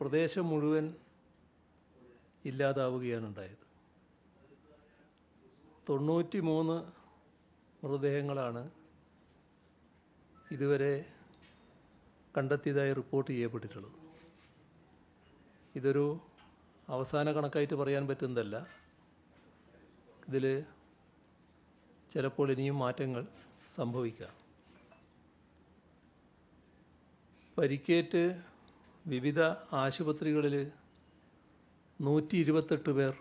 പ്രദേശം മുഴുവൻ ഇല്ലാതാവുകയാണ് ഉണ്ടായത്. തൊണ്ണൂറ്റി മൂന്ന് മൃതദേഹങ്ങളാണ് ഇതുവരെ കണ്ടെത്തിയതായി റിപ്പോർട്ട് ചെയ്യപ്പെട്ടിട്ടുള്ളത്. ഇതൊരു അവസാന കണക്കായിട്ട് പറയാൻ പറ്റുന്നതല്ല. ഇതിൽ ചിലപ്പോൾ ഇനിയും മാറ്റങ്ങൾ സംഭവിക്കാം. പരിക്കേറ്റ് വിവിധ ആശുപത്രികളിൽ നൂറ്റി ഇരുപത്തെട്ട് പേർ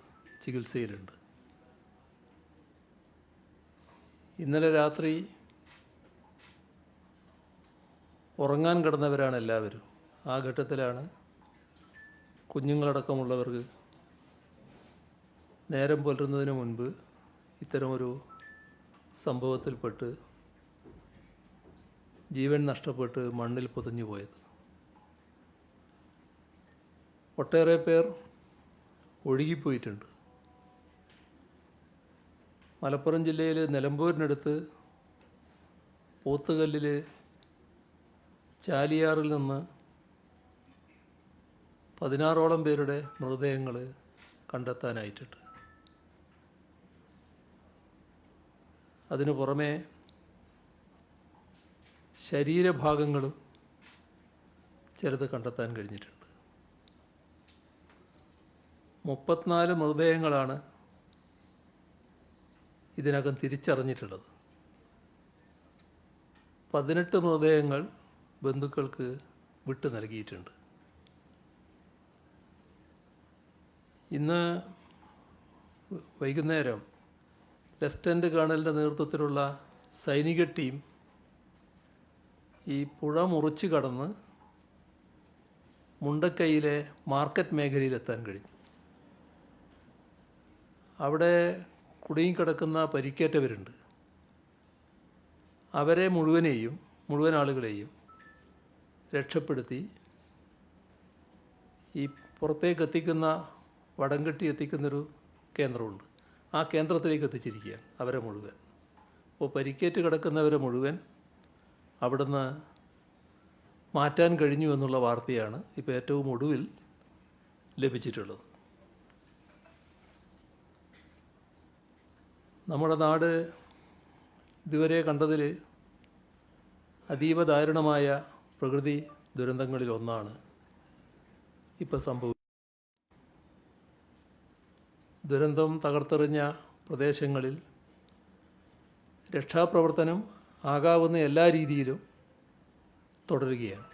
ചികിത്സയിലുണ്ട്. ഇന്നലെ രാത്രി ഉറങ്ങാൻ കിടന്നവരാണ് എല്ലാവരും. ആ ഘട്ടത്തിലാണ് കുഞ്ഞുങ്ങളടക്കമുള്ളവർക്ക് നേരം പുലരുന്നതിന് മുൻപ് ഇത്തരമൊരു സംഭവത്തിൽപ്പെട്ട് ജീവൻ നഷ്ടപ്പെട്ട് മണ്ണിൽ പൊതിഞ്ഞു പോയത് ഒട്ടേറെ പേർ ഒഴുകിപ്പോയിട്ടുണ്ട്. മലപ്പുറം ജില്ലയിൽ നിലമ്പൂരിനടുത്ത് പോത്തുകല്ലിൽ ചാലിയാറിൽ നിന്ന് പതിനാറോളം പേരുടെ മൃതദേഹങ്ങൾ കണ്ടെത്താനായിട്ടുണ്ട്. അതിനു പുറമെ ശരീരഭാഗങ്ങളും ചിലത് കണ്ടെത്താൻ കഴിഞ്ഞിട്ടുണ്ട്. മുപ്പത്തിനാല് മൃതദേഹങ്ങളാണ് ഇതിനകം തിരിച്ചറിഞ്ഞിട്ടുള്ളത്. പതിനെട്ട് മൃതദേഹങ്ങൾ ബന്ധുക്കൾക്ക് വിട്ടു നൽകിയിട്ടുണ്ട്. ഇന്ന് വൈകുന്നേരം ലഫ്റ്റനന്റ് കേണലിന്റെ നേതൃത്വത്തിലുള്ള സൈനിക ടീം ഈ പുഴ മുറിച്ച് കടന്ന് മുണ്ടക്കൈയിലെ മാർക്കറ്റ് മേഖലയിലെത്താൻ കഴിഞ്ഞു. അവിടെ കുടുങ്ങിക്കിടക്കുന്ന പരിക്കേറ്റവരുണ്ട്. അവരെ മുഴുവനെയും മുഴുവൻ ആളുകളെയും രക്ഷപ്പെടുത്തി ഈ പുറത്തേക്ക് എത്തിക്കുന്ന വടംകെട്ടി എത്തിക്കുന്നൊരു കേന്ദ്രമുണ്ട്. ആ കേന്ദ്രത്തിലേക്ക് എത്തിച്ചിരിക്കുകയാണ് അവരെ മുഴുവൻ. അപ്പോൾ പരിക്കേറ്റ് കിടക്കുന്നവരെ മുഴുവൻ അവിടുന്ന് മാറ്റാൻ കഴിഞ്ഞു എന്നുള്ള വാർത്തയാണ് ഇപ്പോൾ ഏറ്റവും ഒടുവിൽ ലഭിച്ചിട്ടുള്ളത്. നമ്മുടെ നാട് ഇതുവരെ കണ്ടതിൽ അതീവ ദാരുണമായ പ്രകൃതി ദുരന്തങ്ങളിൽ ഒന്നാണ് ഇപ്പോൾ സംഭവിച്ചത് ദുരന്തം തകർത്തെറിഞ്ഞ പ്രദേശങ്ങളിൽ രക്ഷാപ്രവർത്തനം ആകാവുന്ന എല്ലാ രീതിയിലും തുടരുകയാണ്.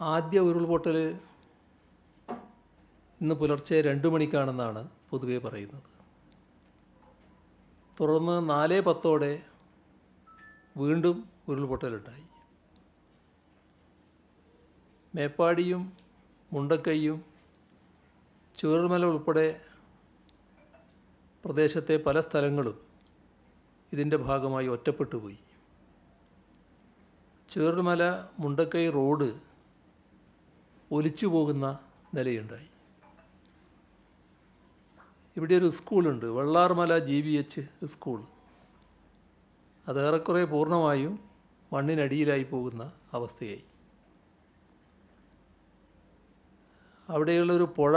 ആദ്യ ഉരുൾപൊട്ടൽ ഇന്ന് പുലർച്ചെ രണ്ട് മണിക്കാണെന്നാണ് പൊതുവെ പറയുന്നത്. തുടർന്ന് നാല് പത്തോടെ വീണ്ടും ഉരുൾപൊട്ടലുണ്ടായി. മേപ്പാടിയും മുണ്ടക്കൈയും ചൂരൽമല ഉൾപ്പെടെ പ്രദേശത്തെ പല സ്ഥലങ്ങളും ഇതിന്റെ ഭാഗമായി ഒറ്റപ്പെട്ടു പോയി ചൂരൽമല മുണ്ടക്കൈ റോഡ് ഒലിച്ചു പോകുന്ന നിലയുണ്ടായി. ഇവിടെ ഒരു സ്കൂളുണ്ട് Vellarmala G V H school. അത് ഏറെക്കുറെ പൂർണമായും മണ്ണിനടിയിലായി പോകുന്ന അവസ്ഥയായി. അവിടെയുള്ളൊരു പുഴ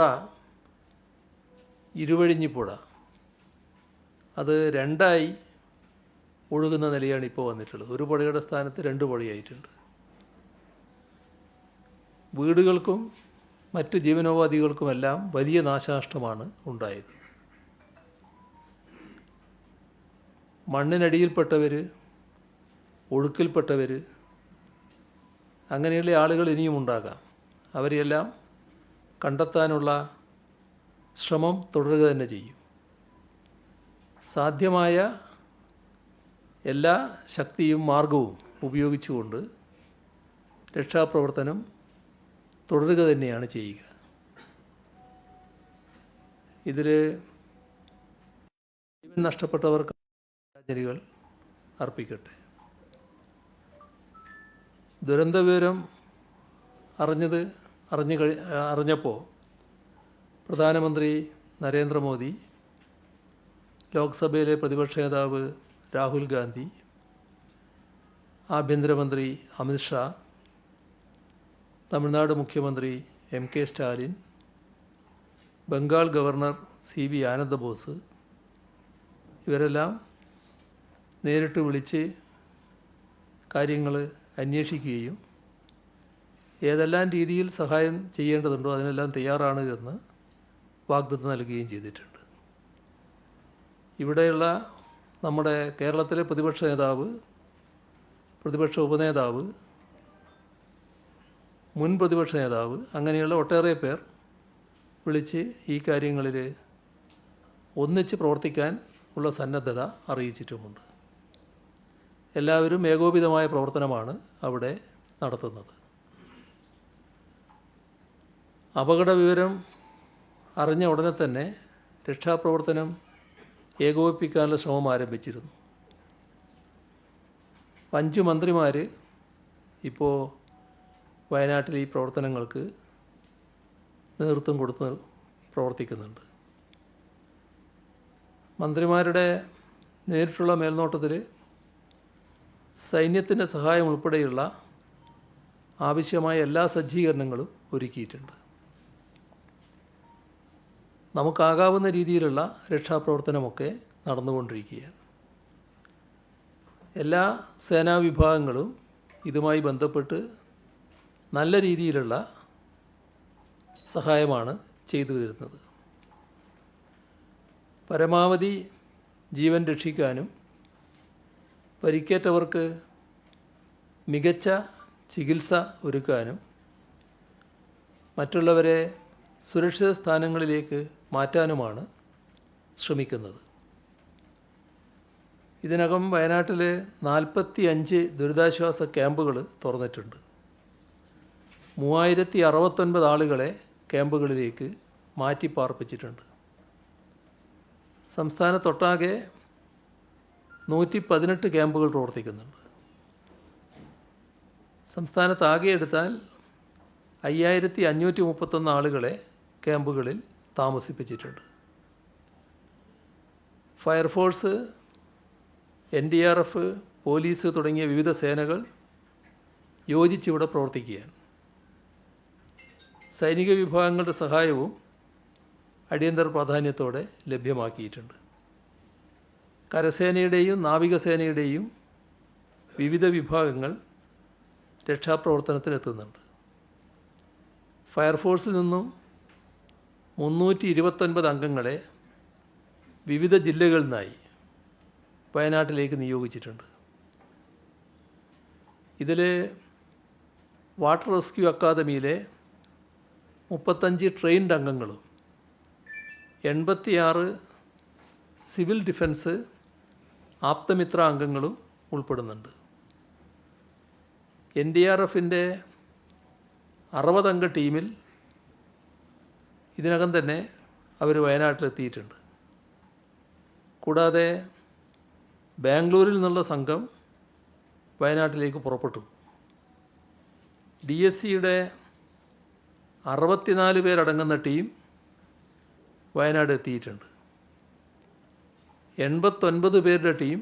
ഇരുവഴിഞ്ഞി പുഴ. അത് രണ്ടായി ഒഴുകുന്ന നിലയാണ് ഇപ്പോൾ വന്നിട്ടുള്ളത്. ഒരു പുഴയുടെ സ്ഥാനത്ത് രണ്ട് പുഴയായിട്ടുണ്ട്. വീടുകൾക്കും മറ്റ് ജീവനോപാധികൾക്കുമെല്ലാം വലിയ നാശനഷ്ടമാണ് ഉണ്ടായത്. മണ്ണിനടിയിൽപ്പെട്ടവർ ഒഴുക്കിൽപ്പെട്ടവർ അങ്ങനെയുള്ള ആളുകൾ ഇനിയും ഉണ്ടാകാം. അവരെയെല്ലാം കണ്ടെത്താനുള്ള ശ്രമം തുടരുക തന്നെ ചെയ്യും. സാധ്യമായ എല്ലാ ശക്തിയും മാർഗവും ഉപയോഗിച്ചുകൊണ്ട് രക്ഷാപ്രവർത്തനം തുടരുക തന്നെയാണ് ചെയ്യുക. ഇതിൽ ജീവൻ നഷ്ടപ്പെട്ടവർക്ക് ആദരാഞ്ജലികൾ അർപ്പിക്കട്ടെ. ദുരന്ത വിവരം അറിഞ്ഞത് അറിഞ്ഞു കഴി അറിഞ്ഞപ്പോൾ പ്രധാനമന്ത്രി നരേന്ദ്രമോദി ലോക്സഭയിലെ പ്രതിപക്ഷ നേതാവ് രാഹുൽ ഗാന്ധി ആഭ്യന്തരമന്ത്രി അമിത്ഷാ തമിഴ്നാട് മുഖ്യമന്ത്രി M K Stalin Bengal governor C V Ananda Bose ഇവരെല്ലാം നേരിട്ട് വിളിച്ച് കാര്യങ്ങൾ അന്വേഷിക്കുകയും ഏതെല്ലാം രീതിയിൽ സഹായം ചെയ്യേണ്ടതുണ്ടോ അതിനെല്ലാം തയ്യാറാണ് എന്ന് വാഗ്ദത്തം നൽകുകയും ചെയ്തിട്ടുണ്ട്. ഇവിടെയുള്ള നമ്മുടെ കേരളത്തിലെ പ്രതിപക്ഷ നേതാവ് പ്രതിപക്ഷ ഉപനേതാവ് മുൻ പ്രതിപക്ഷ നേതാവ് അങ്ങനെയുള്ള ഒട്ടേറെ പേർ വിളിച്ച് ഈ കാര്യങ്ങളിൽ ഒന്നിച്ച് പ്രവർത്തിക്കാൻ ഉള്ള സന്നദ്ധത അറിയിച്ചിട്ടുമുണ്ട്. എല്ലാവരും ഏകോപിതമായ പ്രവർത്തനമാണ് അവിടെ നടത്തുന്നത്. അപകട വിവരം അറിഞ്ഞ ഉടനെ തന്നെ രക്ഷാപ്രവർത്തനം ഏകോപിപ്പിക്കാനുള്ള ശ്രമം ആരംഭിച്ചിരുന്നു. അഞ്ച് മന്ത്രിമാർ ഇപ്പോൾ വയനാട്ടിൽ ഈ പ്രവർത്തനങ്ങൾക്ക് നേതൃത്വം കൊടുത്ത് പ്രവർത്തിക്കുന്നുണ്ട്. മന്ത്രിമാരുടെ നേരിട്ടുള്ള മേൽനോട്ടത്തിൽ സൈന്യത്തിന്റെ സഹായം ഉൾപ്പെടെയുള്ള ആവശ്യമായ എല്ലാ സജ്ജീകരണങ്ങളും ഒരുക്കിയിട്ടുണ്ട്. നമുക്കാകാവുന്ന രീതിയിലുള്ള രക്ഷാപ്രവർത്തനമൊക്കെ നടന്നുകൊണ്ടിരിക്കുകയാണ്. എല്ലാ സേനാ വിഭാഗങ്ങളും ഇതുമായി ബന്ധപ്പെട്ട് നല്ല രീതിയിലുള്ള സഹായമാണ് ചെയ്തു വരുന്നത് പരമാവധി ജീവൻ രക്ഷിക്കാനും പരിക്കേറ്റവർക്ക് മികച്ച ചികിത്സ ഒരുക്കാനും മറ്റുള്ളവരെ സുരക്ഷിത സ്ഥാനങ്ങളിലേക്ക് മാറ്റാനുമാണ് ശ്രമിക്കുന്നത്. ഇതിനകം വയനാട്ടിലെ നാൽപ്പത്തി അഞ്ച് ദുരിതാശ്വാസ ക്യാമ്പുകൾ തുറന്നിട്ടുണ്ട്. മൂവായിരത്തി അറുപത്തൊൻപത് ആളുകളെ ക്യാമ്പുകളിലേക്ക് മാറ്റി പാർപ്പിച്ചിട്ടുണ്ട് സംസ്ഥാനത്തൊട്ടാകെ നൂറ്റി പതിനെട്ട് ക്യാമ്പുകൾ പ്രവർത്തിക്കുന്നുണ്ട്. സംസ്ഥാനത്താകെ എടുത്താൽ അയ്യായിരത്തി അഞ്ഞൂറ്റി മുപ്പത്തൊന്ന് ആളുകളെ ക്യാമ്പുകളിൽ താമസിപ്പിച്ചിട്ടുണ്ട്. Fire force N D R F police തുടങ്ങിയ വിവിധ സേനകൾ യോജിച്ചിവിടെ പ്രവർത്തിക്കുകയാണ്. സൈനിക വിഭാഗങ്ങളുടെ സഹായവും അടിയന്തര പ്രാധാന്യത്തോടെ ലഭ്യമാക്കിയിട്ടുണ്ട്. കരസേനയുടെയും നാവികസേനയുടെയും വിവിധ വിഭാഗങ്ങൾ രക്ഷാപ്രവർത്തനത്തിനെത്തുന്നുണ്ട്. ഫയർഫോഴ്സിൽ നിന്നും മുന്നൂറ്റി ഇരുപത്തൊൻപത് അംഗങ്ങളെ വിവിധ ജില്ലകളിൽ നിന്നായി വയനാട്ടിലേക്ക് നിയോഗിച്ചിട്ടുണ്ട്. ഇതിൽ വാട്ടർ റെസ്ക്യൂ അക്കാദമിയിലെ മുപ്പത്തഞ്ച് ട്രെയിൻഡ് അംഗങ്ങളും എൺപത്തിയാറ് സിവിൽ ഡിഫൻസ് ആപ്തമിത്ര അംഗങ്ങളും ഉൾപ്പെടുന്നുണ്ട്. എൻ ഡി ആർ എഫിന്റെ അറുപതംഗ ടീമിൽ ഇതിനകം തന്നെ അവർ വയനാട്ടിലെത്തിയിട്ടുണ്ട്. കൂടാതെ ബാംഗ്ലൂരിൽ നിന്നുള്ള സംഘം വയനാട്ടിലേക്ക് പുറപ്പെട്ടു. ഡി എസ് സിയുടെ അറുപത്തിനാല് പേരടങ്ങുന്ന ടീം വയനാട് എത്തിയിട്ടുണ്ട്. എൺപത്തൊൻപത് പേരുടെ ടീം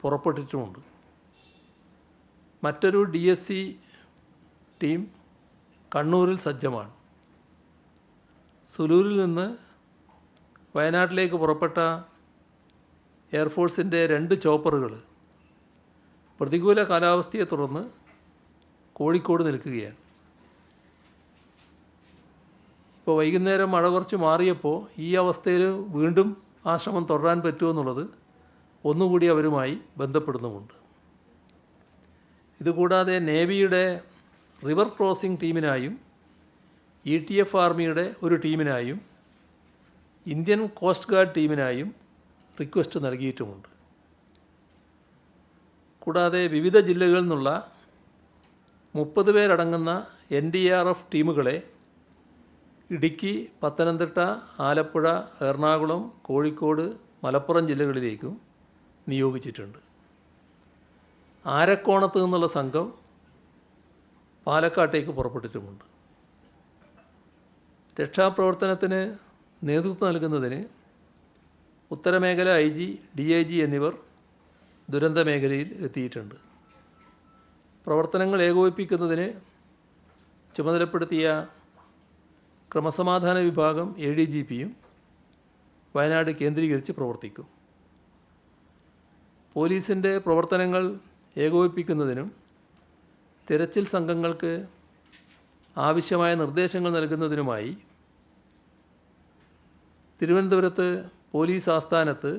പുറപ്പെട്ടിട്ടുമുണ്ട്. മറ്റൊരു ഡി എസ് സി ടീം കണ്ണൂരിൽ സജ്ജമാണ്. സുലൂരിൽ നിന്ന് വയനാട്ടിലേക്ക് പുറപ്പെട്ട എയർഫോഴ്സിന്റെ രണ്ട് ചോപ്പറുകൾ പ്രതികൂല കാലാവസ്ഥയെ തുടർന്ന് കോഴിക്കോട് നിൽക്കുകയാണ്. ഇപ്പോൾ വൈകുന്നേരം മഴ കുറച്ച് മാറിയപ്പോൾ ഈ അവസ്ഥയിൽ വീണ്ടും ആ ശ്രമം തുടരാൻ പറ്റുമെന്നുള്ളത് ഒന്നുകൂടി അവരുമായി ബന്ധപ്പെടുന്നുമുണ്ട്. ഇതുകൂടാതെ നേവിയുടെ റിവർ ക്രോസിംഗ് ടീമിനായും ഇ ടി എഫ് ആർമിയുടെ ഒരു ടീമിനായും ഇന്ത്യൻ കോസ്റ്റ് ഗാർഡ് ടീമിനായും റിക്വസ്റ്റ് നൽകിയിട്ടുമുണ്ട്. കൂടാതെ വിവിധ ജില്ലകളിൽ നിന്നുള്ള മുപ്പത് പേരടങ്ങുന്ന എൻ ഡി ആർ എഫ് ടീമുകളെ ഇടുക്കി പത്തനംതിട്ട ആലപ്പുഴ എറണാകുളം കോഴിക്കോട് മലപ്പുറം ജില്ലകളിലേക്കും നിയോഗിച്ചിട്ടുണ്ട്. ആരക്കോണത്ത് നിന്നുള്ള സംഘം പാലക്കാട്ടേക്ക് പുറപ്പെട്ടിട്ടുമുണ്ട്. രക്ഷാപ്രവർത്തനത്തിന് നേതൃത്വം നൽകുന്നതിന് ഉത്തരമേഖല I G D I G എന്നിവർ ദുരന്ത മേഖലയിൽ എത്തിയിട്ടുണ്ട്. പ്രവർത്തനങ്ങൾ ഏകോപിപ്പിക്കുന്നതിന് ചുമതലപ്പെടുത്തിയ ക്രമസമാധാന വിഭാഗം എ ഡി ജി പിയും വയനാട് കേന്ദ്രീകരിച്ച് പ്രവർത്തിക്കും. പോലീസിന്റെ പ്രവർത്തനങ്ങൾ ഏകോപിപ്പിക്കുന്നതിനും തിരച്ചിൽ സംഘങ്ങൾക്ക് ആവശ്യമായ നിർദ്ദേശങ്ങൾ നൽകുന്നതിനുമായി തിരുവനന്തപുരത്ത് പോലീസ് ആസ്ഥാനത്ത്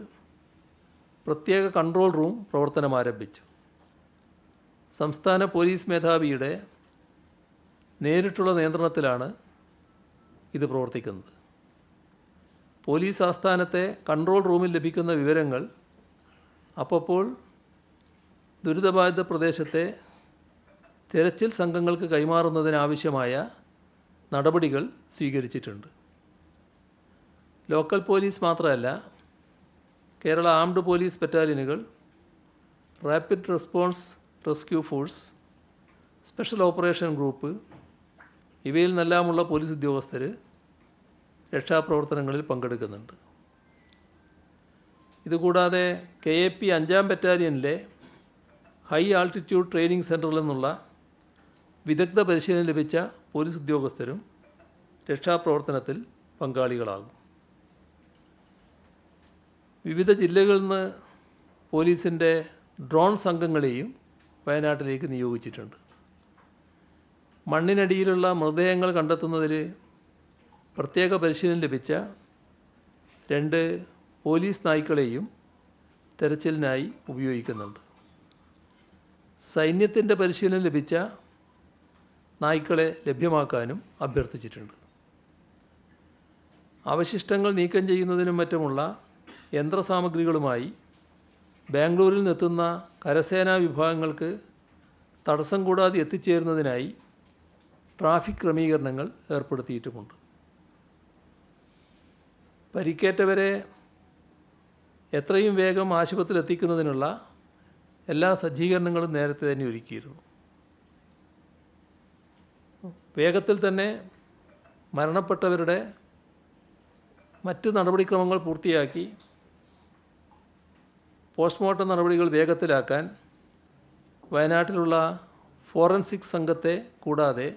പ്രത്യേക കൺട്രോൾ റൂം പ്രവർത്തനം ആരംഭിച്ചു. സംസ്ഥാന പോലീസ് മേധാവിയുടെ നേരിട്ടുള്ള നിയന്ത്രണത്തിലാണ് ഇത് പ്രവർത്തിക്കുന്നത്. പോലീസ് ആസ്ഥാനത്തെ കൺട്രോൾ റൂമിൽ ലഭിക്കുന്ന വിവരങ്ങൾ അപ്പോൾ ദുരിതബാധിത പ്രദേശത്തെ തിരച്ചിൽ സംഘങ്ങൾക്ക് കൈമാറുന്നതിനാവശ്യമായ നടപടികൾ സ്വീകരിച്ചിട്ടുണ്ട്. ലോക്കൽ പോലീസ് മാത്രമല്ല Kerala armed police ബറ്റാലിയനുകൾ rapid response rescue force special operation group ഇവയിൽ നിന്നെല്ലാമുള്ള പോലീസ് ഉദ്യോഗസ്ഥർ രക്ഷാപ്രവർത്തനങ്ങളിൽ പങ്കെടുക്കുന്നുണ്ട്. ഇതുകൂടാതെ കെ എ പി അഞ്ചാം ബറ്റാലിയനിലെ ഹൈ ആൾട്ടിറ്റ്യൂഡ് ട്രെയിനിങ് സെന്ററിൽ നിന്നുള്ള വിദഗ്ധ പരിശീലനം ലഭിച്ച പോലീസ് ഉദ്യോഗസ്ഥരും രക്ഷാപ്രവർത്തനത്തിൽ പങ്കാളികളാകും. വിവിധ ജില്ലകളിൽ നിന്ന് പോലീസിന്റെ ഡ്രോൺ സംഘങ്ങളെയും വയനാട്ടിലേക്ക് നിയോഗിച്ചിട്ടുണ്ട്. മണ്ണിനടിയിലുള്ള മൃതദേഹങ്ങൾ കണ്ടെത്തുന്നതിൽ പ്രത്യേക പരിശീലനം ലഭിച്ച രണ്ട് പോലീസ് നായ്ക്കളെയും തെരച്ചിലിനായി ഉപയോഗിക്കുന്നുണ്ട്. സൈന്യത്തിന്റെ പരിശീലനം ലഭിച്ച നായ്ക്കളെ ലഭ്യമാക്കാനും അഭ്യർത്ഥിച്ചിട്ടുണ്ട്. അവശിഷ്ടങ്ങൾ നീക്കം ചെയ്യുന്നതിനും മറ്റുമുള്ള യന്ത്രസാമഗ്രികളുമായി ബാംഗ്ലൂരിൽ നിന്നെത്തുന്ന കരസേനാ വിഭാഗങ്ങൾക്ക് തടസ്സം കൂടാതെ എത്തിച്ചേരുന്നതിനായി ട്രാഫിക് ക്രമീകരണങ്ങൾ ഏർപ്പെടുത്തിയിട്ടുമുണ്ട്. പരിക്കേറ്റവരെ എത്രയും വേഗം ആശുപത്രിയിൽ എത്തിക്കുന്നതിനുള്ള എല്ലാ സജ്ജീകരണങ്ങളും നേരത്തെ തന്നെ ഒരുക്കിയിരുന്നു. വേഗത്തിൽ തന്നെ മരണപ്പെട്ടവരുടെ മറ്റ് നടപടിക്രമങ്ങൾ പൂർത്തിയാക്കി പോസ്റ്റ്മോർട്ടം നടപടികൾ വേഗത്തിലാക്കാൻ വയനാട്ടിലുള്ള ഫോറൻസിക് സംഘത്തെ കൂടാതെ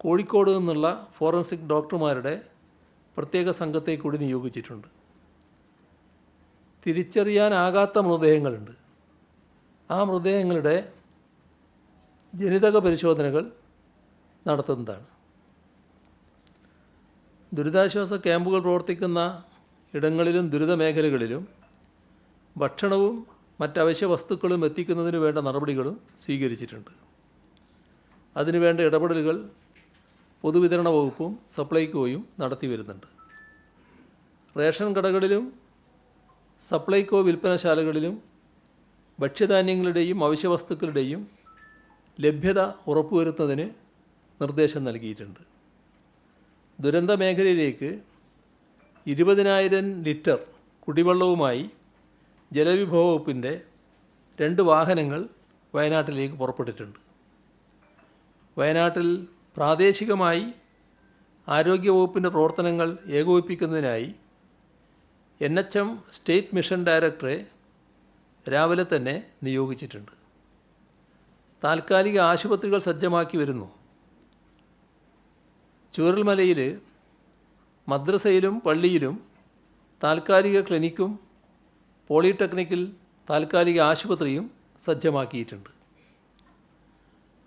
കോഴിക്കോട് നിന്നുള്ള ഫോറൻസിക് ഡോക്ടർമാരുടെ പ്രത്യേക സംഘത്തെ കൂടി നിയോഗിച്ചിട്ടുണ്ട്. തിരിച്ചറിയാനാകാത്ത മൃതദേഹങ്ങളുണ്ട്. ആ മൃതദേഹങ്ങളുടെ ജനിതക പരിശോധനകൾ നടത്തുന്നതാണ്. ദുരിതാശ്വാസ ക്യാമ്പുകൾ പ്രവർത്തിക്കുന്ന ഇടങ്ങളിലും ദുരിത മേഖലകളിലും ഭക്ഷണവും മറ്റവശ്യ വസ്തുക്കളും എത്തിക്കുന്നതിന് വേണ്ട നടപടികളും സ്വീകരിച്ചിട്ടുണ്ട്. അതിനുവേണ്ട ഇടപെടലുകൾ പൊതുവിതരണ വകുപ്പും സപ്ലൈകോയും നടത്തി വരുന്നുണ്ട്. റേഷൻ കടകളിലും സപ്ലൈകോ വിൽപ്പനശാലകളിലും ഭക്ഷ്യധാന്യങ്ങളുടെയും അവശ്യവസ്തുക്കളുടെയും ലഭ്യത ഉറപ്പുവരുത്തുന്നതിന് നിർദ്ദേശം നൽകിയിട്ടുണ്ട്. ദുരന്ത മേഖലയിലേക്ക് ഇരുപതിനായിരം ലിറ്റർ കുടിവെള്ളവുമായി ജലവിഭവ വകുപ്പിന്റെ രണ്ട് വാഹനങ്ങൾ വയനാട്ടിലേക്ക് പുറപ്പെട്ടിട്ടുണ്ട്. വയനാട്ടിൽ പ്രാദേശികമായി ആരോഗ്യവകുപ്പിന്റെ പ്രവർത്തനങ്ങൾ ഏകോപിപ്പിക്കുന്നതിനായി N H M state mission ഡയറക്ടറെ രാവിലെ തന്നെ നിയോഗിച്ചിട്ടുണ്ട്. താൽക്കാലിക ആശുപത്രികൾ സജ്ജമാക്കി വരുന്നു. ചൂരൽമലയിൽ മദ്രസയിലും പള്ളിയിലും താൽക്കാലിക ക്ലിനിക്കും പോളിടെക്നിക്കിൽ താൽക്കാലിക ആശുപത്രിയും സജ്ജമാക്കിയിട്ടുണ്ട്.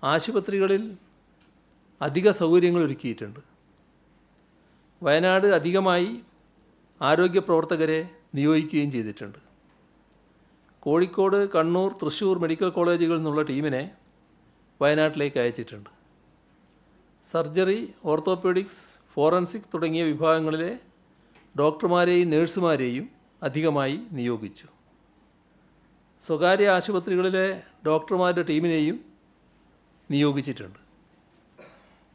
ആശുപത്രികളിൽ അധിക സൗകര്യങ്ങൾ ഒരുക്കിയിട്ടുണ്ട്. വയനാട് അധികമായി ആരോഗ്യ പ്രവർത്തകരെ നിയോഗിക്കുകയും ചെയ്തിട്ടുണ്ട്. കോഴിക്കോട് കണ്ണൂർ തൃശ്ശൂർ മെഡിക്കൽ കോളേജുകളിൽ നിന്നുള്ള ടീമിനെ വയനാട്ടിലേക്ക് അയച്ചിട്ടുണ്ട്. സർജറി ഓർത്തോപീഡിക്സ് ഫോറൻസിക് തുടങ്ങിയ വിഭാഗങ്ങളിലെ ഡോക്ടർമാരെയും നേഴ്സുമാരെയും അധികമായി നിയോഗിച്ചു. സ്വകാര്യ ആശുപത്രികളിലെ ഡോക്ടർമാരുടെ ടീമിനെയും നിയോഗിച്ചിട്ടുണ്ട്.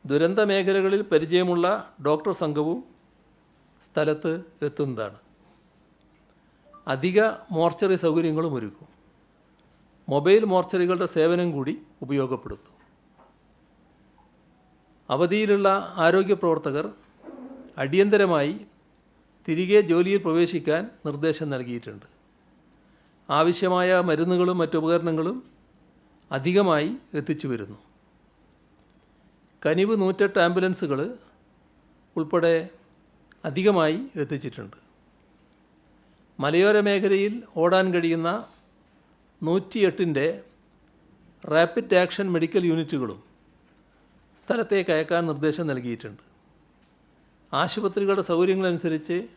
ദുരന്ത മേഖലകളിൽ പരിചയമുള്ള ഡോക്ടർ സംഘവും സ്ഥലത്ത് എത്തുന്നതാണ്. അധിക മോർച്ചറി സൗകര്യങ്ങളും ഒരുക്കും. മൊബൈൽ മോർച്ചറികളുടെ സേവനം കൂടി ഉപയോഗപ്പെടുത്തും. അവധിയിലുള്ള ആരോഗ്യ പ്രവർത്തകർ അടിയന്തരമായി തിരികെ ജോലിയിൽ പ്രവേശിക്കാൻ നിർദ്ദേശം നൽകിയിട്ടുണ്ട്. ആവശ്യമായ മരുന്നുകളും മറ്റുപകരണങ്ങളും അധികമായി എത്തിച്ചു വരുന്നു. കനിവ് നൂറ്റെട്ട് ആംബുലൻസുകൾ ഉൾപ്പെടെ അധികമായി എത്തിച്ചിട്ടുണ്ട്. മലയോര മേഖലയിൽ ഓടാൻ കഴിയുന്ന നൂറ്റിയെട്ടിന്റെ റാപ്പിഡ് ആക്ഷൻ മെഡിക്കൽ യൂണിറ്റുകളും സ്ഥലത്തേക്ക് അയക്കാൻ നിർദ്ദേശം നൽകിയിട്ടുണ്ട്. ആശുപത്രികളുടെ സൗകര്യങ്ങളനുസരിച്ച്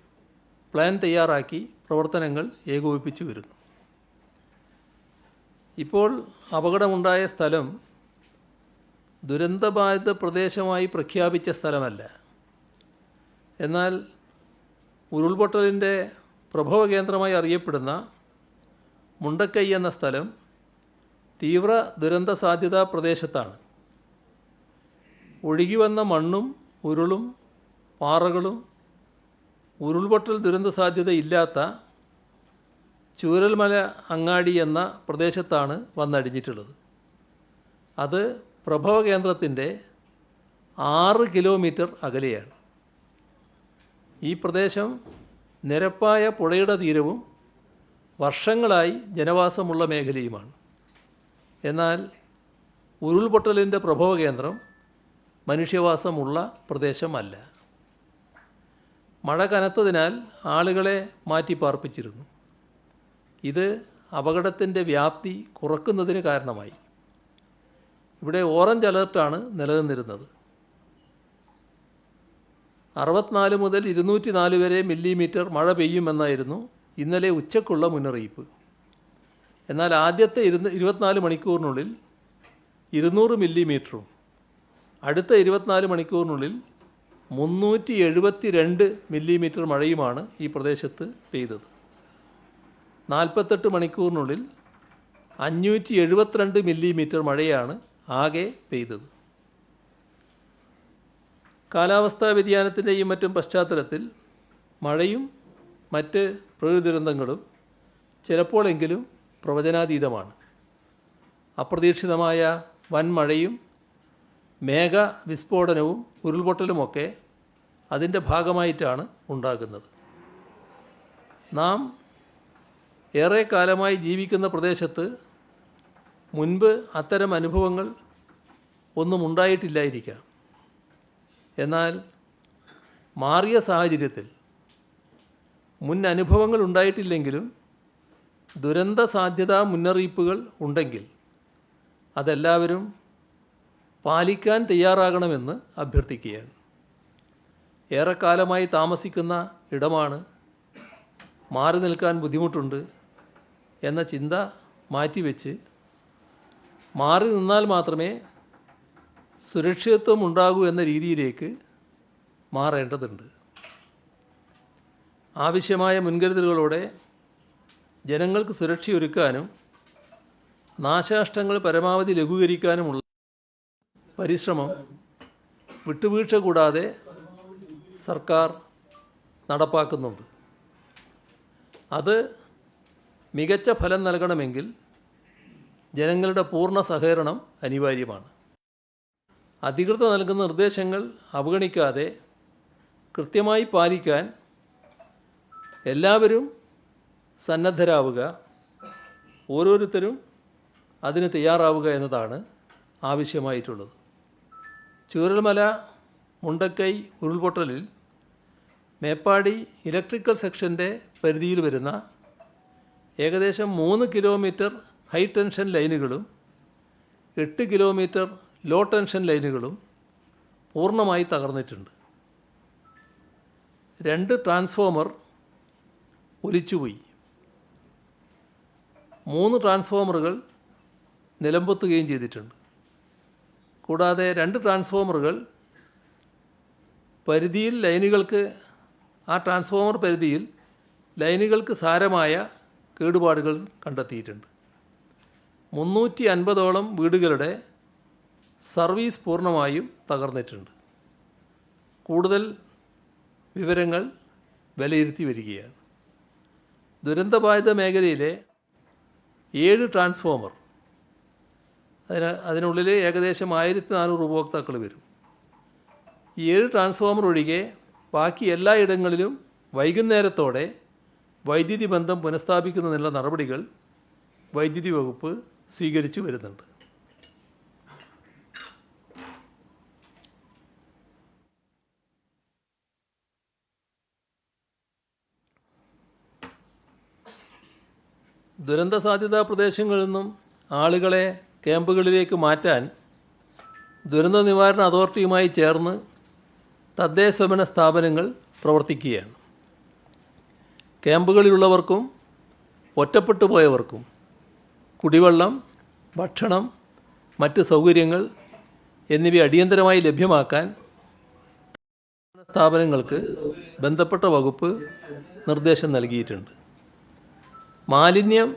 പ്ലാൻ തയ്യാറാക്കി പ്രവർത്തനങ്ങൾ ഏകോപിപ്പിച്ചു വരുന്നു. ഇപ്പോൾ അപകടമുണ്ടായ സ്ഥലം ദുരന്തബാധിത പ്രദേശമായി പ്രഖ്യാപിച്ച സ്ഥലമല്ല. എന്നാൽ ഉരുൾപൊട്ടലിന്റെ പ്രഭവ കേന്ദ്രമായി അറിയപ്പെടുന്ന മുണ്ടക്കൈ എന്ന സ്ഥലം തീവ്ര ദുരന്ത സാധ്യതാ പ്രദേശത്താണ്. ഒഴുകി വന്ന മണ്ണും ഉരുളും പാറകളും ഉരുൾപൊട്ടൽ ദുരന്ത സാധ്യത ഇല്ലാത്ത ചൂരൽമല അങ്ങാടി എന്ന പ്രദേശത്താണ് വന്നടിഞ്ഞിട്ടുള്ളത്. അത് പ്രഭവ കേന്ദ്രത്തിന്റെ ആറ് കിലോമീറ്റർ അകലെയാണ്. ഈ പ്രദേശം നിരപ്പായ പുഴയുടെ തീരവും വർഷങ്ങളായി ജനവാസമുള്ള മേഖലയുമാണ്. എന്നാൽ ഉരുൾപൊട്ടലിന്റെ പ്രഭവ കേന്ദ്രം മനുഷ്യവാസമുള്ള പ്രദേശമല്ല. മഴ കനത്തതിനാൽ ആളുകളെ മാറ്റിപ്പാർപ്പിച്ചിരുന്നു. ഇത് അപകടത്തിന്റെ വ്യാപ്തി കുറക്കുന്നതിന് കാരണമായി. ഇവിടെ ഓറഞ്ച് അലർട്ടാണ് നിലനിന്നിരുന്നത്. അറുപത്തിനാല് മുതൽ ഇരുന്നൂറ്റി നാല് വരെ മില്ലിമീറ്റർ മഴ പെയ്യുമെന്നായിരുന്നു ഇന്നലെ ഉച്ചക്കുള്ള മുന്നറിയിപ്പ്. എന്നാൽ ആദ്യത്തെ ഇരുന്ന് ഇരുപത്തിനാല് മണിക്കൂറിനുള്ളിൽ ഇരുന്നൂറ് മില്ലിമീറ്ററും അടുത്ത ഇരുപത്തിനാല് മണിക്കൂറിനുള്ളിൽ മുന്നൂറ്റി എഴുപത്തി രണ്ട് മില്ലിമീറ്റർ മഴയുമാണ് ഈ പ്രദേശത്ത് പെയ്തത്. നാൽപ്പത്തെട്ട് മണിക്കൂറിനുള്ളിൽ അഞ്ഞൂറ്റി എഴുപത്തിരണ്ട് മില്ലിമീറ്റർ മഴയാണ് ആകെ പെയ്തത്. കാലാവസ്ഥാ വ്യതിയാനത്തിന്റെയും മറ്റും പശ്ചാത്തലത്തിൽ മഴയും മറ്റ് പ്രകൃതി ദുരന്തങ്ങളും ചിലപ്പോഴെങ്കിലും പ്രവചനാതീതമാണ്. അപ്രതീക്ഷിതമായ വൻ മഴയും മേഘ വിസ്ഫോടനവും ഉരുൾപൊട്ടലുമൊക്കെ അതിന്റെ ഭാഗമായിട്ടാണ് ഉണ്ടാകുന്നത്. നാം ഏറെ കാലമായി ജീവിക്കുന്ന പ്രദേശത്ത് മുൻപ് അത്തരം അനുഭവങ്ങൾ ഒന്നും ഉണ്ടായിട്ടില്ലായിരിക്കാം. എന്നാൽ മാറിയ സാഹചര്യത്തിൽ മുൻ അനുഭവങ്ങൾ ഉണ്ടായിട്ടില്ലെങ്കിലും ദുരന്ത സാധ്യതാ മുന്നറിയിപ്പുകൾ ഉണ്ടെങ്കിൽ അതെല്ലാവരും പാലിക്കാൻ തയ്യാറാകണമെന്ന് അഭ്യർത്ഥിക്കുകയാണ്. ഏറെക്കാലമായി താമസിക്കുന്ന ഇടമാണ് മാറി നിൽക്കാൻ ബുദ്ധിമുട്ടുണ്ട് എന്ന ചിന്ത മാറ്റിവെച്ച് മാറി നിന്നാൽ മാത്രമേ സുരക്ഷിതത്വം ഉണ്ടാകൂ എന്ന രീതിയിലേക്ക് മാറേണ്ടതുണ്ട്. ആവശ്യമായ മുൻകരുതലുകളോടെ ജനങ്ങൾക്ക് സുരക്ഷയൊരുക്കാനും നാശനഷ്ടങ്ങൾ പരമാവധി ലഘൂകരിക്കാനുമുള്ള പരിശ്രമം വിട്ടുവീഴ്ച കൂടാതെ സർക്കാർ നടപ്പാക്കുന്നുണ്ട്. അത് മികച്ച ഫലം നൽകണമെങ്കിൽ ജനങ്ങളുടെ പൂർണ സഹകരണം അനിവാര്യമാണ്. അധികൃതർ നൽകുന്ന നിർദ്ദേശങ്ങൾ അവഗണിക്കാതെ കൃത്യമായി പാലിക്കാൻ എല്ലാവരും സന്നദ്ധരാവുക ഓരോരുത്തരും അതിന് തയ്യാറാവുക എന്നതാണ് ആവശ്യമായിട്ടുള്ളത്. ചൂരൽമല മുണ്ടക്കൈ ഉരുൾപൊട്ടലിൽ മേപ്പാടി ഇലക്ട്രിക്കൽ സെക്ഷന്റെ പരിധിയിൽ വരുന്ന ഏകദേശം മൂന്ന് കിലോമീറ്റർ ഹൈ ടെൻഷൻ ലൈനുകളും എട്ട് കിലോമീറ്റർ ലോ ടെൻഷൻ ലൈനുകളും പൂർണമായി തകർന്നിട്ടുണ്ട്. രണ്ട് ട്രാൻസ്ഫോമർ ഒലിച്ചുപോയി. മൂന്ന് ട്രാൻസ്ഫോമറുകൾ നിലമ്പൊത്തുകയും ചെയ്തിട്ടുണ്ട്. കൂടാതെ രണ്ട് ട്രാൻസ്ഫോമറുകൾ പരിധിയിൽ ലൈനുകൾക്ക് ആ ട്രാൻസ്ഫോമർ പരിധിയിൽ ലൈനുകൾക്ക് സാരമായ കേടുപാടുകൾ കണ്ടെത്തിയിട്ടുണ്ട്. മുന്നൂറ്റി അൻപതോളം വീടുകളുടെ സർവീസ് പൂർണമായും തകർന്നിട്ടുണ്ട്. കൂടുതൽ വിവരങ്ങൾ വിലയിരുത്തി വരികയാണ്. ദുരന്തബാധിത മേഖലയിലെ ഏഴ് ട്രാൻസ്ഫോമർ. അതിന് അതിനുള്ളിൽ ഏകദേശം ആയിരത്തി നാനൂറ് ഉപഭോക്താക്കൾ വരും. ഈ ഏഴ് ട്രാൻസ്ഫോമർ ഒഴികെ ബാക്കി എല്ലാ ഇടങ്ങളിലും വൈകുന്നേരത്തോടെ വൈദ്യുതി ബന്ധം പുനഃസ്ഥാപിക്കുന്നതിനുള്ള നടപടികൾ വൈദ്യുതി വകുപ്പ് സ്വീകരിച്ചു വരുന്നുണ്ട്. ദുരന്ത സാധ്യതാ പ്രദേശങ്ങളിൽ നിന്നും ആളുകളെ ക്യാമ്പുകളിലേക്ക് മാറ്റാൻ ദുരന്ത നിവാരണ അതോറിറ്റിയുമായി ചേർന്ന് തദ്ദേശഭരണ സ്ഥാപനങ്ങൾ പ്രവർത്തിക്കുകയാണ്. ക്യാമ്പുകളിലുള്ളവർക്കും ഒറ്റപ്പെട്ടു പോയവർക്കും കുടിവെള്ളം ഭക്ഷണം മറ്റ് സൗകര്യങ്ങൾ എന്നിവ അടിയന്തരമായി ലഭ്യമാക്കാൻ സ്ഥാപനങ്ങൾക്ക് ബന്ധപ്പെട്ട വകുപ്പ് നിർദ്ദേശം നൽകിയിട്ടുണ്ട്. മാലിന്യം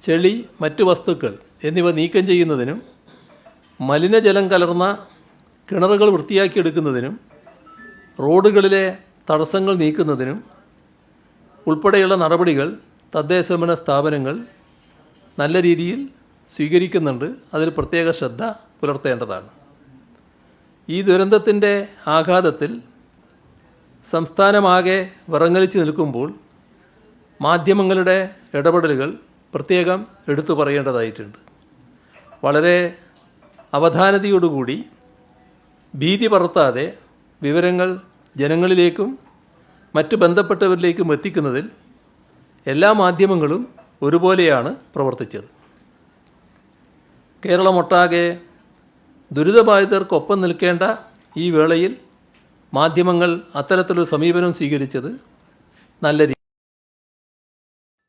ചെളി മറ്റ് വസ്തുക്കൾ എന്നിവ നീക്കം ചെയ്യുന്നതിനും മലിനജലം കലർന്ന കിണറുകൾ വൃത്തിയാക്കിയെടുക്കുന്നതിനും റോഡുകളിലെ തടസ്സങ്ങൾ നീക്കുന്നതിനും ഉൾപ്പെടെയുള്ള നടപടികൾ തദ്ദേശഭരണ സ്ഥാപനങ്ങൾ നല്ല രീതിയിൽ സ്വീകരിക്കുന്നുണ്ട്. അതിൽ പ്രത്യേക ശ്രദ്ധ പുലർത്തേണ്ടതാണ്. ഈ ദുരന്തത്തിന്റെ ആഘാതത്തിൽ സംസ്ഥാനമാകെ വിറങ്ങലിച്ച് നിൽക്കുമ്പോൾ മാധ്യമങ്ങളുടെ ഇടപെടലുകൾ പ്രത്യേകം എടുത്തു പറയേണ്ടതായിട്ടുണ്ട്. വളരെ അവധാനതയോടുകൂടി ഭീതി പറത്താതെ വിവരങ്ങൾ ജനങ്ങളിലേക്കും മറ്റ് ബന്ധപ്പെട്ടവരിലേക്കും എത്തിക്കുന്നതിൽ എല്ലാ മാധ്യമങ്ങളും ഒരുപോലെയാണ് പ്രവർത്തിച്ചത്. കേരളമൊട്ടാകെ ദുരിതബാധിതർക്കൊപ്പം നിൽക്കേണ്ട ഈ വേളയിൽ മാധ്യമങ്ങൾ അത്തരത്തിലൊരു സമീപനം സ്വീകരിച്ചത് നല്ല രീതി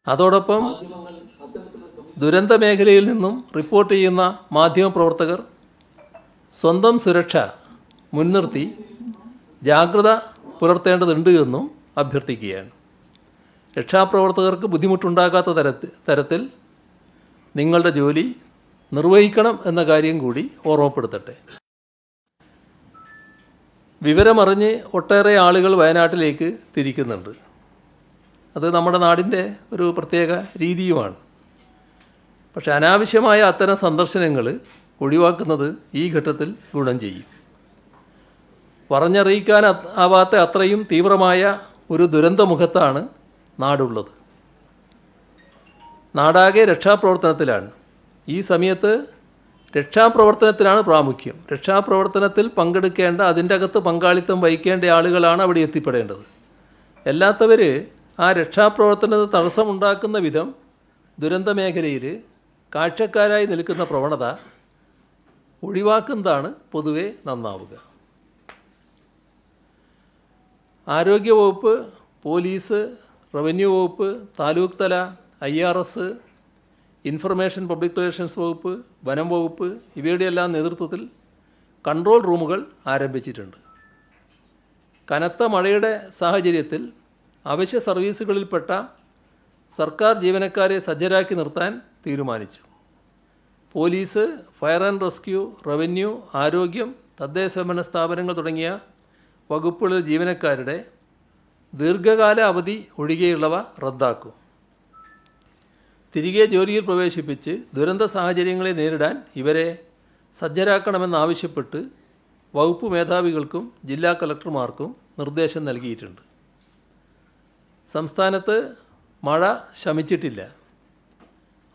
അതോടൊപ്പം ദുരന്ത മേഖലയിൽ നിന്നും റിപ്പോർട്ട് ചെയ്യുന്ന മാധ്യമപ്രവർത്തകർ സ്വന്തം സുരക്ഷ മുൻനിർത്തി ജാഗ്രത പുലർത്തേണ്ടതുണ്ട് എന്നും അഭ്യർത്ഥിക്കുകയാണ്. രക്ഷാപ്രവർത്തകർക്ക് ബുദ്ധിമുട്ടുണ്ടാകാത്ത തരത്തിൽ തരത്തിൽ നിങ്ങളുടെ ജോലി നിർവഹിക്കണം എന്ന കാര്യം കൂടി ഓർമ്മപ്പെടുത്തട്ടെ. വിവരമറിഞ്ഞ് ഒട്ടേറെ ആളുകൾ വയനാട്ടിലേക്ക് തിരിക്കുന്നുണ്ട്. അത് നമ്മുടെ നാടിന്റെ ഒരു പ്രത്യേക രീതിയുമാണ്. പക്ഷെ അനാവശ്യമായ അത്തരം സന്ദർശനങ്ങൾ ഒഴിവാക്കുന്നത് ഈ ഘട്ടത്തിൽ ഗുണം ചെയ്യും. പറഞ്ഞറിയിക്കാൻ ആവാത്ത അത്രയും തീവ്രമായ ഒരു ദുരന്തമുഖത്താണ് നാടുള്ളത്. നാടാകെ രക്ഷാപ്രവർത്തനത്തിലാണ്. ഈ സമയത്ത് രക്ഷാപ്രവർത്തനത്തിനാണ് പ്രാമുഖ്യം. രക്ഷാപ്രവർത്തനത്തിൽ പങ്കെടുക്കേണ്ട അതിന്റെ അകത്ത് പങ്കാളിത്തം വഹിക്കേണ്ട ആളുകളാണ് അവിടെ എത്തിപ്പെടേണ്ടത്. അല്ലാത്തവർ ആ രക്ഷാപ്രവർത്തനത്തിന് തടസ്സമുണ്ടാക്കുന്ന വിധം ദുരന്ത മേഖലയിൽ കാഴ്ചക്കാരായി നിൽക്കുന്ന പ്രവണത ഒഴിവാക്കുന്നതാണ് പൊതുവെ നന്നാവുക. ആരോഗ്യവകുപ്പ് പോലീസ് റവന്യൂ വകുപ്പ് താലൂക്ക് തല I R S information public relations വകുപ്പ് വനം വകുപ്പ് ഇവയുടെ എല്ലാം നേതൃത്വത്തിൽ കൺട്രോൾ റൂമുകൾ ആരംഭിച്ചിട്ടുണ്ട്. കനത്ത മഴയുടെ സാഹചര്യത്തിൽ അവശ്യ സർവീസുകളിൽപ്പെട്ട സർക്കാർ ജീവനക്കാരെ സജ്ജരാക്കി നിർത്താൻ തീരുമാനിച്ചു. Police fire and rescue revenue ആരോഗ്യം തദ്ദേശഭരണ സ്ഥാപനങ്ങൾ തുടങ്ങിയ വകുപ്പുകളിലെ ജീവനക്കാരുടെ ദീർഘകാല അവധി ഒഴികെയുള്ളവ റദ്ദാക്കും. തിരികെ ജോലിയിൽ പ്രവേശിപ്പിച്ച് ദുരന്ത സാഹചര്യങ്ങളെ നേരിടാൻ ഇവരെ സജ്ജരാക്കണമെന്നാവശ്യപ്പെട്ട് വകുപ്പ് മേധാവികൾക്കും ജില്ലാ കലക്ടർമാർക്കും നിർദ്ദേശം നൽകിയിട്ടുണ്ട്. സംസ്ഥാനത്ത് മഴ ശമിച്ചിട്ടില്ല.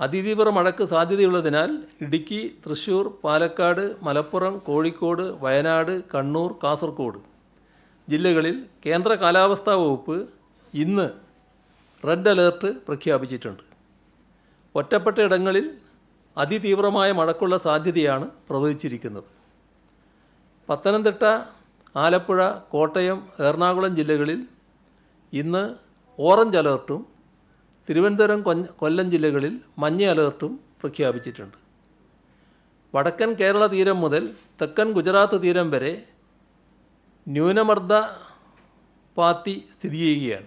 അതിതീവ്ര മഴയ്ക്ക് സാധ്യതയുള്ളതിനാൽ ഇടുക്കി തൃശ്ശൂർ പാലക്കാട് മലപ്പുറം കോഴിക്കോട് വയനാട് കണ്ണൂർ കാസർഗോഡ് ജില്ലകളിൽ കേന്ദ്ര കാലാവസ്ഥാ വകുപ്പ് ഇന്ന് റെഡ് അലേർട്ട് പ്രഖ്യാപിച്ചിട്ടുണ്ട്. ഒറ്റപ്പെട്ട ഇടങ്ങളിൽ അതിതീവ്രമായ മഴക്കുള്ള സാധ്യതയാണ് പ്രവചിച്ചിരിക്കുന്നത് പത്തനംതിട്ട ആലപ്പുഴ കോട്ടയം എറണാകുളം ജില്ലകളിൽ ഇന്ന് ഓറഞ്ച് അലേർട്ടും തിരുവനന്തപുരം കൊല്ലം ജില്ലകളിൽ മഞ്ഞ അലേർട്ടും പ്രഖ്യാപിച്ചിട്ടുണ്ട്. വടക്കൻ കേരള തീരം മുതൽ തെക്കൻ ഗുജറാത്ത് തീരം വരെ ന്യൂനമർദ്ദ പാത്തി സ്ഥിതി ചെയ്യുകയാണ്.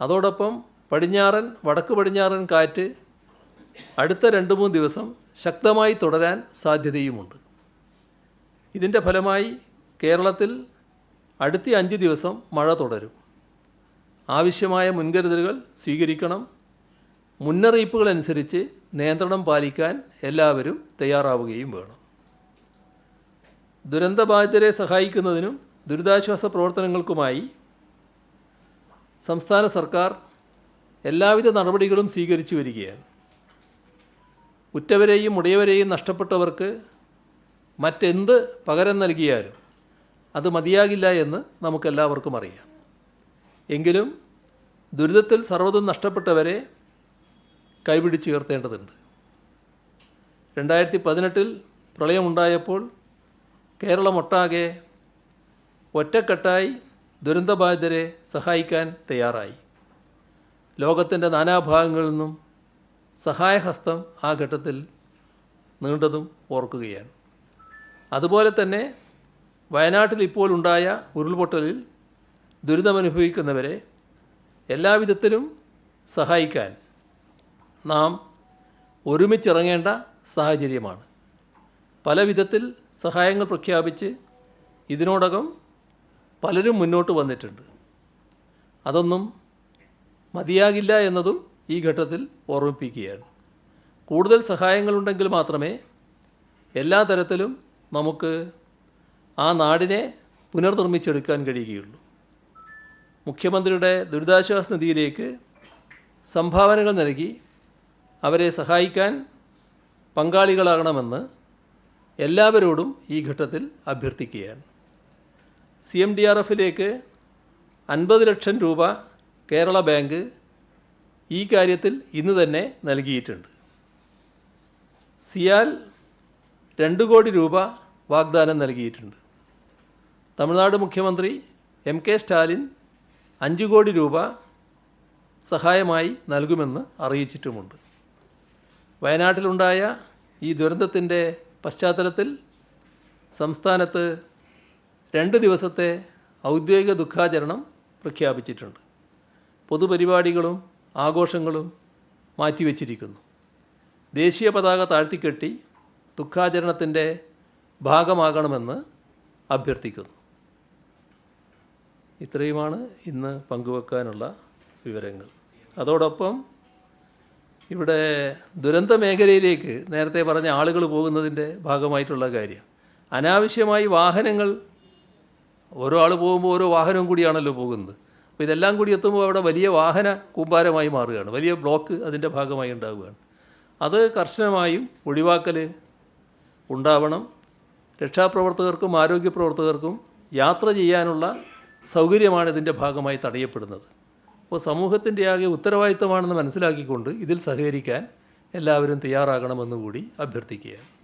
അതോടൊപ്പം പടിഞ്ഞാറൻ വടക്ക് പടിഞ്ഞാറൻ കാറ്റ് അടുത്ത രണ്ട് മൂന്ന് ദിവസം ശക്തമായി തുടരാൻ സാധ്യതയുമുണ്ട്. ഇതിന്റെ ഫലമായി കേരളത്തിൽ അടുത്ത അഞ്ച് ദിവസം മഴ തുടരും. ആവശ്യമായ മുൻകരുതലുകൾ സ്വീകരിക്കണം. മുന്നറിയിപ്പുകൾ അനുസരിച്ച് നിയന്ത്രണം പാലിക്കാൻ എല്ലാവരും തയ്യാറാവുകയും വേണം. ദുരന്തബാധിതരെ സഹായിക്കുന്നതിനും ദുരിതാശ്വാസ പ്രവർത്തനങ്ങൾക്കുമായി സംസ്ഥാന സർക്കാർ എല്ലാവിധ നടപടികളും സ്വീകരിച്ചു വരികയാണ്. ഉറ്റവരെയും ഉടയവരെയും നഷ്ടപ്പെട്ടവർക്ക് മറ്റെന്ത് പകരം നൽകിയാലും അത് മതിയാകില്ല എന്ന് നമുക്കെല്ലാവർക്കും അറിയാം. എങ്കിലും ദുരിതത്തിൽ സർവതും നഷ്ടപ്പെട്ടവരെ കൈപിടിച്ചുയർത്തേണ്ടതുണ്ട് രണ്ടായിരത്തി പതിനെട്ടിൽ പ്രളയമുണ്ടായപ്പോൾ കേരളമൊട്ടാകെ ഒറ്റക്കെട്ടായി ദുരന്തബാധിതരെ സഹായിക്കാൻ തയ്യാറായി. ലോകത്തിന്റെ നാനാഭാഗങ്ങളിൽ നിന്നും സഹായഹസ്തം ആ ഘട്ടത്തിൽ നീണ്ടതും ഓർക്കുകയാണ്. അതുപോലെ തന്നെ വയനാട്ടിൽ ഇപ്പോൾ ഉണ്ടായ ഉരുൾപൊട്ടലിൽ ദുരിതമനുഭവിക്കുന്നവരെ എല്ലാവിധത്തിലും സഹായിക്കാൻ നാം ഒരുമിച്ചിറങ്ങേണ്ട സാഹചര്യമാണ്. പല വിധത്തിൽ സഹായങ്ങൾ പ്രഖ്യാപിച്ച് ഇതിനോടകം പലരും മുന്നോട്ട് വന്നിട്ടുണ്ട്. അതൊന്നും മതിയാകില്ല എന്നതും ഈ ഘട്ടത്തിൽ ഓർമ്മിപ്പിക്കുകയാണ്. കൂടുതൽ സഹായങ്ങളുണ്ടെങ്കിൽ മാത്രമേ എല്ലാ തരത്തിലും നമുക്ക് ആ നാടിനെ പുനർനിർമ്മിച്ചെടുക്കാൻ കഴിയുകയുള്ളൂ. മുഖ്യമന്ത്രിയുടെ ദുരിതാശ്വാസ നിധിയിലേക്ക് സംഭാവനകൾ നൽകി അവരെ സഹായിക്കാൻ പങ്കാളികളാകണമെന്ന് എല്ലാവരോടും ഈ ഘട്ടത്തിൽ അഭ്യർത്ഥിക്കുകയാണ്. സി എം ഡി ആർ എഫിലേക്ക് അൻപത് ലക്ഷം രൂപ കേരള ബാങ്ക് ഈ കാര്യത്തിൽ ഇന്ന് തന്നെ നൽകിയിട്ടുണ്ട്. സിയാൽ രണ്ട് കോടി രൂപ വാഗ്ദാനം നൽകിയിട്ടുണ്ട്. തമിഴ്നാട് മുഖ്യമന്ത്രി എം കെ സ്റ്റാലിൻ അഞ്ച് കോടി രൂപ സഹായമായി നൽകുമെന്ന് അറിയിച്ചിട്ടുമുണ്ട്. വയനാട്ടിലുണ്ടായ ഈ ദുരന്തത്തിന്റെ പശ്ചാത്തലത്തിൽ സംസ്ഥാനത്ത് രണ്ട് ദിവസത്തെ ഔദ്യോഗിക ദുഃഖാചരണം പ്രഖ്യാപിച്ചിട്ടുണ്ട്. പൊതുപരിപാടികളും ആഘോഷങ്ങളും മാറ്റിവെച്ചിരിക്കുന്നു. ദേശീയ പതാക താഴ്ത്തിക്കെട്ടി ദുഃഖാചരണത്തിന്റെ ഭാഗമാകണമെന്ന് അഭ്യർത്ഥിക്കുന്നു. ഇത്രയുമാണ് ഇന്ന് പങ്കുവെക്കാനുള്ള വിവരങ്ങൾ. അതോടൊപ്പം ഇവിടെ ദുരന്ത മേഖലയിലേക്ക് നേരത്തെ പറഞ്ഞ ആളുകൾ പോകുന്നതിന്റെ ഭാഗമായിട്ടുള്ള കാര്യം. അനാവശ്യമായി വാഹനങ്ങൾ ഓരോ ആൾ പോകുമ്പോൾ ഓരോ വാഹനവും കൂടിയാണല്ലോ പോകുന്നത്. അപ്പോൾ ഇതെല്ലാം കൂടി എത്തുമ്പോൾ അവിടെ വലിയ വാഹന കൂമ്പാരമായി മാറുകയാണ്. വലിയ ബ്ലോക്ക് അതിന്റെ ഭാഗമായി ഉണ്ടാവുകയാണ്. അത് കർശനമായും ഒഴിവാക്കൽ ഉണ്ടാവണം. രക്ഷാപ്രവർത്തകർക്കും ആരോഗ്യ പ്രവർത്തകർക്കും യാത്ര ചെയ്യാനുള്ള സൗകര്യമാണ് ഇതിന്റെ ഭാഗമായി തടയപ്പെടുന്നത്. അപ്പോൾ സമൂഹത്തിന്റെ ആകെ ഉത്തരവാദിത്തമാണെന്ന് മനസ്സിലാക്കിക്കൊണ്ട് ഇതിൽ സഹകരിക്കാൻ എല്ലാവരും തയ്യാറാകണമെന്നുകൂടി അഭ്യർത്ഥിക്കുകയാണ്.